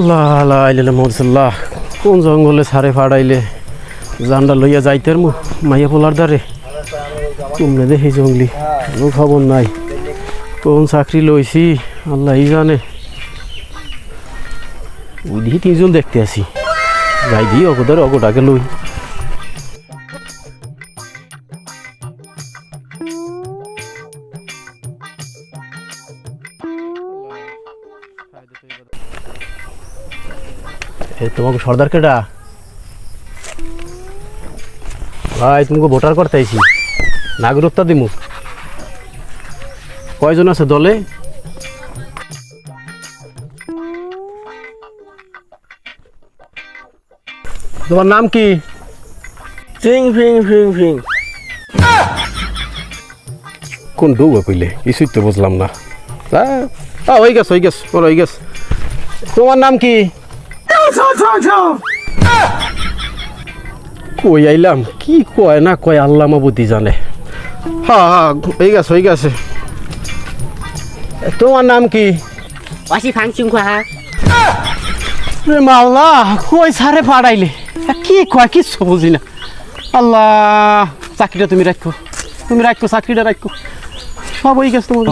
আল্লাহ আল্লাহ, আইলে মরসাল্লাহ কোন জঙ্গলে সারে ফাড়াইলে জানডা লইয়া যাইতের মু মাইয়া পোলার দ্বারে? কুমনে দেখি জঙ্গলি, কোনো খবর নাই। কোন চাকরি লইছি, আল্লাহ জানে। উইদিহি তিনজন দেখতে আসি যাই দি অগোদের অগোটাকে লই। এ তোমাকে সর্দার কেডা? ভাই তোমাকে ভোটার করতে আইছি? নাগরিকতা দিমু। কয়জন আছে দলে? তোমার নাম কি? ফিং ফিং ফিং ফিং। কোন ডুবে কইলে? কিছুই তো বুঝলাম না। আ হয়ে গেছে হয়ে গেছে ওর হয়ে গেছে। তোমার নাম কি? কই আইলাম? কি কয় না কয় আল্লাহ মাবুদি জানে। হা হা হয়ে গেছে হয়ে গেছে। তোমার নাম কি? ওয়াসি ফাংশন খা হ্যাঁ। রে মাল্লা কই সারে পাড়াইলে? কি কয় কিচ্ছু বুঝি না। আল্লাহ চাকরিটা তুমি রাখো। তুমি রাখো চাকরিটা রাখো। সব হয়ে গেছে তোমার।